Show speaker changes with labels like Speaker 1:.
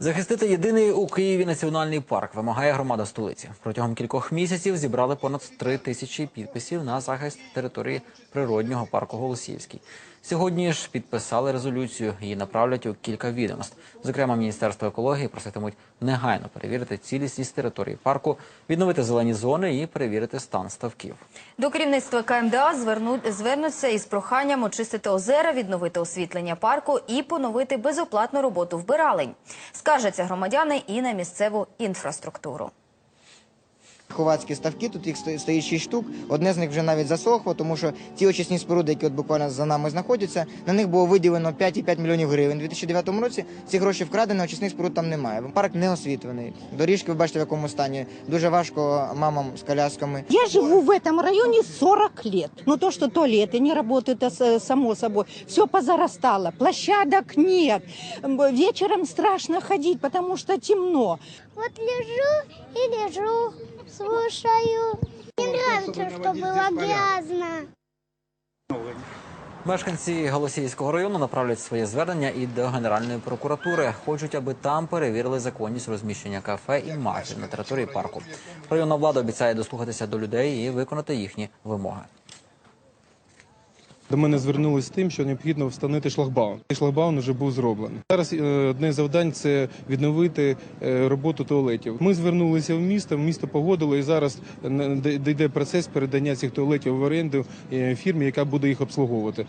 Speaker 1: Захистити єдиний у Києві національний парк вимагає громада столиці. Протягом кількох місяців зібрали понад три тисячі підписів на захист території природнього парку Голосіївський. Сьогодні ж підписали резолюцію. Її направлять у кілька відомств. Зокрема, Міністерство екології проситимуть негайно перевірити цілісність території парку, відновити зелені зони і перевірити стан ставків.
Speaker 2: До керівництва КМДА звернуть, звернуться із проханням очистити озера, відновити освітлення парку і поновити безоплатну роботу вбиралень. Скаржаться громадяни і на місцеву інфраструктуру
Speaker 3: Ховацькі ставки, тут їх сто- стоїть 6 штук. Одне з них вже навіть засохло, тому що ті очисні споруди, які от буквально за нами знаходяться, на них було виділено 5,5 мільйонів гривень. У 2009 році ці гроші вкрадені, очисних споруд там немає. Парк не освітлений. Доріжки, ви бачите, в якому стані. Дуже важко мамам з колясками.
Speaker 4: Я живу в этом районе 40 лет. Но то, что туалеты не работают, это с- само собой. Все позарастало, площадок нет. М, Вечером страшно ходить, потому что темно.
Speaker 5: Вот лежу и лежу, слушаю. Мне нравится, что было грязно.
Speaker 1: Мешканці Голосіївського району направлять своє звернення і до Генеральної прокуратури. Хочуть, аби там перевірили законність розміщення кафе і мафів на території парку. Районна влада обіцяє дослухатися до людей і виконати їхні вимоги.
Speaker 6: До мене звернулися з тим, що необхідно встановити шлагбаум. І шлагбаум вже був зроблений. Зараз е, одне з завдань це відновити е, роботу туалетів. Ми звернулися в місто, місто погодило, і зараз е, йде процес передання цих туалетів в оренду фірмі, яка буде їх обслуговувати.